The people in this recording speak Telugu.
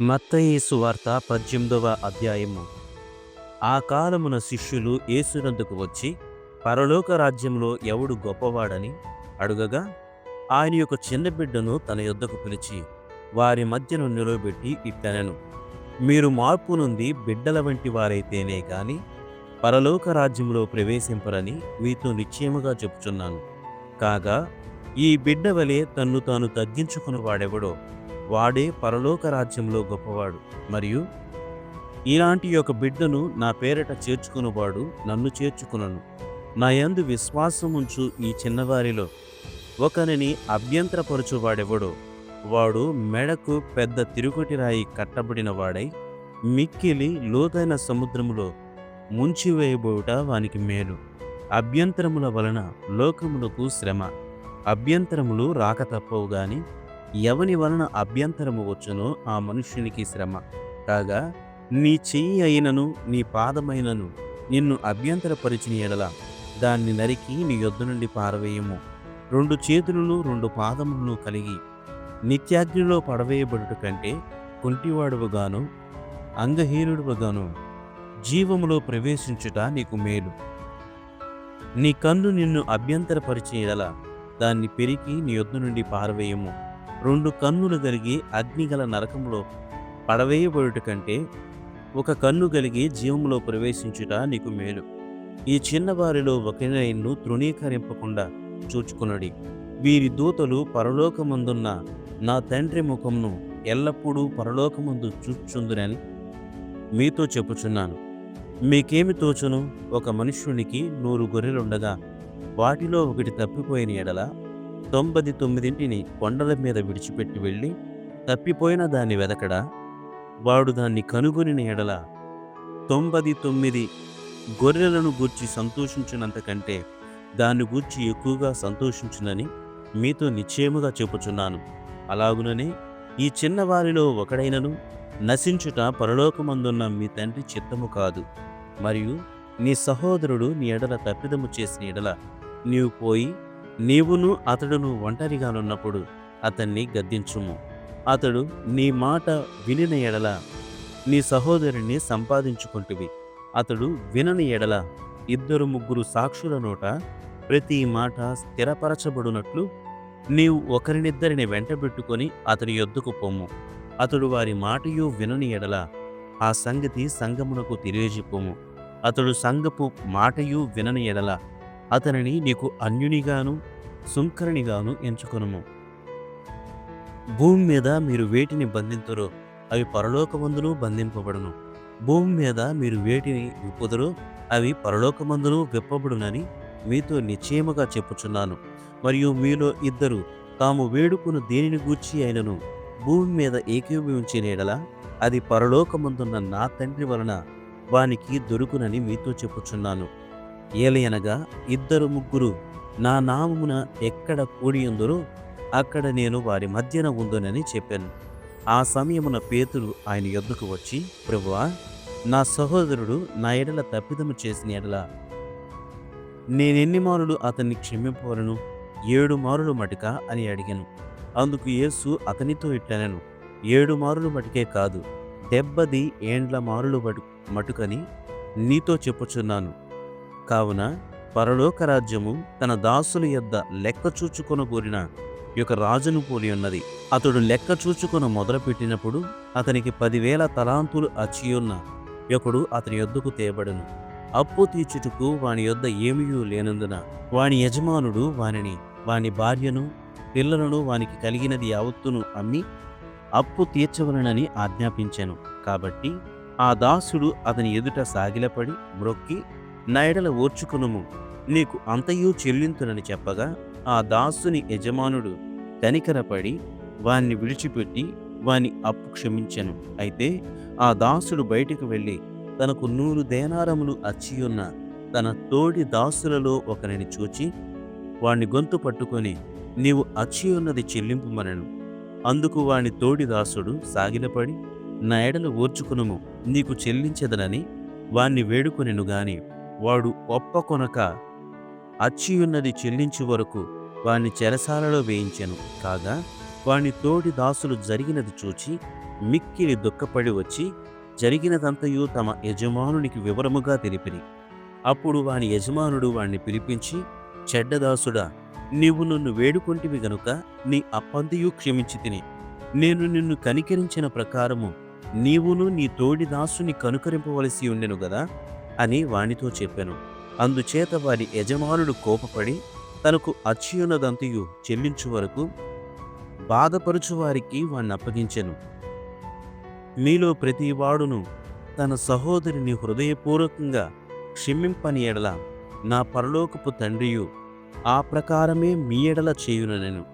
మత్తయి సువార్త పద్దెనిమిదవ అధ్యాయము. ఆ కాలమున శిష్యులు యేసునందుకు వచ్చి పరలోక రాజ్యంలో ఎవడు గొప్పవాడని అడుగగా ఆయన యొక్క చిన్న బిడ్డను తన యొద్దకు పిలిచి వారి మధ్యను నిలవబెట్టి ఇట్టనెను మీరు మార్పు నుండి బిడ్డల వంటి వారైతేనే గాని పరలోక రాజ్యంలో ప్రవేశింపరని మీతో నిశ్చయముగా చెప్పుచున్నాను. కాగా ఈ బిడ్డ వలె తన్ను తాను తగ్గించుకుని వాడెవడో వాడే పరలోక రాజ్యంలో గొప్పవాడు. మరియు ఇలాంటి యొక్క బిడ్డను నా పేరట చేర్చుకున్నవాడు నన్ను చేర్చుకునను. నా యందు విశ్వాసముంచు ఈ చిన్నవారిలో ఒకరిని అభ్యంతరపరచువాడెవడో వాడు మెడకు పెద్ద తిరుగటి రాయి కట్టబడిన వాడై మిక్కిలి లోతైన సముద్రములో ముంచివేయబోట వానికి మేలు. అభ్యంతరముల వలన లోకములకు శ్రమ. అభ్యంతరములు రాక తప్పవు గాని ఎవని వలన అభ్యంతరము వచ్చునో ఆ మనుష్యునికి శ్రమ. కాగా నీ చెయ్యి అయినను నీ పాదమైనను నిన్ను అభ్యంతరపరిచిన ఎడల దాన్ని నరికి నీ యొద్ద నుండి పారవేయము. రెండు చేతులను రెండు పాదములను కలిగి నిత్యాగ్నిలో పడవేయబడుట కంటే కుంటివాడువగాను అంగహీనుడువగాను జీవములో ప్రవేశించుట నీకు మేలు. నీ కన్ను నిన్ను అభ్యంతరపరిచిన ఎడల దాన్ని పెరికి నీ యొద్ద నుండి పారవేయము. రెండు కన్నులు కలిగి అగ్నిగల నరకంలో పడవేయబడుట కంటే ఒక కన్ను కలిగి జీవంలో ప్రవేశించుట నీకు మేలు. ఈ చిన్నవారిలో ఒకరినైను తృణీకరింపకుండా చూచుకునడి. వీరి దూతలు పరలోకమందున్న నా తండ్రి ముఖంను ఎల్లప్పుడూ పరలోకమందు చూచుందునని మీతో చెప్పుచున్నాను. మీకేమి తోచును? ఒక మనుష్యునికి నూరు గొర్రెలుండగా వాటిలో ఒకటి తప్పిపోయిన ఎడల తొంభది తొమ్మిదింటిని కొండల మీద విడిచిపెట్టి వెళ్ళి తప్పిపోయిన దాన్ని వెదకడా? వాడు దాన్ని కనుగొనిన ఎడల తొంభది తొమ్మిది గొర్రెలను గూర్చి సంతోషించినంతకంటే దాన్ని గూర్చి ఎక్కువగా సంతోషించునని మీతో నిశ్చయముగా చెప్పుచున్నాను. అలాగుననే ఈ చిన్నవారిలో ఒకడైనను నశించుట పరలోకమందున్న మీ తండ్రి చిత్తము కాదు. మరియు నీ సహోదరుడు నీ ఎడల తప్పిదము చేసిన ఎడల నీవు పోయి నీవును అతడును ఒంటరిగానున్నప్పుడు అతన్ని గద్దించుము. అతడు నీ మాట వినిన ఎడల నీ సహోదరుని సంపాదించుకుంటువి. అతడు వినని ఎడల ఇద్దరు ముగ్గురు సాక్షుల నోట ప్రతి మాట స్థిరపరచబడినట్లు నీవు ఒకరినిద్దరిని వెంటబెట్టుకొని అతని యొద్దకు పొమ్ము అతడు వారి మాటయు వినని ఎడల ఆ సంగతి సంగమునకు తెలియజెప్పుము. అతడు సంగపు మాటయు వినని ఎడల అతనిని నీకు అన్యునిగాను సుంకరునిగాను ఎంచుకొనుము. భూమి మీద మీరు వేటిని బంధింతురో అవి పరలోకమందును బంధింపబడును. భూమి మీద మీరు వేటిని విప్పుదరో అవి పరలోకమందును విప్పబడునని మీతో నిశ్చయముగా చెప్పుచున్నాను. మరియు మీలో ఇద్దరు తాము వేడుకును దేనిని గూర్చి అయినను? భూమి మీద ఏకీభవించి ఎడల అది పరలోకమందున్న నా తండ్రి వలన వానికి దొరుకునని మీతో చెప్పుచున్నాను. ఏలయనగా ఇద్దరు ముగ్గురు నా నామమున ఎక్కడ కూడి ఉందరో అక్కడ నేను వారి మధ్యన ఉందనని చెప్పాను. ఆ సమయమున పేతురు ఆయన యొద్దకు వచ్చి ప్రభువా నా సహోదరుడు నా ఎడల తప్పిదము చేసిన ఎడల నేనెన్ని మారులు అతన్ని క్షమింపవలను? ఏడు మారులు మటుక? అని అడిగాను. అందుకు యేసు అతనితో ఇట్లనను ఏడు మారులు మటుకే కాదు దెబ్బది ఏండ్ల మారులు మటు మటుకని నీతో చెప్పుచున్నాను. కావున పరలోక రాజ్యము తన దాసుల యొద్ద లెక్క చూచుకొనబోరిన యొక్క రాజును పోలి ఉన్నది. అతడు లెక్క చూచుకొన మొదలుపెట్టినప్పుడు అతనికి పదివేల తలాంతులు అచ్చియున్న ఒకడు అతని యొద్దకు తేబడను. అప్పు తీర్చుటకు వాని యొద్ద ఏమీయూ లేనందున వాని యజమానుడు వానిని వాని భార్యను పిల్లలను వానికి కలిగినది యావత్తును అమ్మి అప్పు తీర్చవలనని ఆజ్ఞాపించాను. కాబట్టి ఆ దాసుడు అతని ఎదుట సాగిలపడి మ్రొక్కి నైడల ఓర్చుకునుము. నీకు అంతయు చెల్లింతునని చెప్పగా ఆ దాసుని యజమానుడు కనికరపడి వాన్ని విడిచిపెట్టి వాని అప్పు క్షమించెను. అయితే ఆ దాసుడు బయటికి వెళ్ళి తనకు నూరు దేనారములు అచ్చియున్న తన తోడి దాసులలో ఒకరిని చూచి వాణ్ణి గొంతు పట్టుకొని నీవు అచ్చియున్నది చెల్లింపుమనను. అందుకు వాని తోడి దాసుడు సాగిలపడి నా ఎడలు ఓర్చుకునుము నీకు చెల్లించదనని వాణ్ణి వేడుకొనెను గాని వాడు ఒప్పకొనక అచ్చియున్నది చెల్లించు వరకు వాణ్ణి చెరసాలలో వేయించెను. కాగా వాని తోడి దాసులు జరిగినది చూచి మిక్కిలి దుఃఖపడి వచ్చి జరిగినదంతయు తమ యజమానునికి వివరముగా తెలిపిరి. అప్పుడు వాని యజమానుడు వాణ్ణి పిలిపించి చెడ్డదాసుడా నీవు నన్ను వేడుకొంటివి గనుక నీ అప్పంతయు క్షమించి తిని. నేను నిన్ను కనికరించిన ప్రకారము నీవును నీ తోడి దాసుని కనుకరింపవలసి ఉండెను గదా? అని వానితో చెప్పాను. అందుచేత వారి యజమానుడు కోపపడి తనకు అచ్చియున్నదంతయు చెల్లించు వరకు బాధపరుచు వారికి వాణ్ణి అప్పగించెను మీలో ప్రతివాడును తన సహోదరిని హృదయపూర్వకంగా క్షమింపని ఎడల నా పరలోకపు తండ్రియు ఆ ప్రకారమే మీ ఎడల చేయుననెను.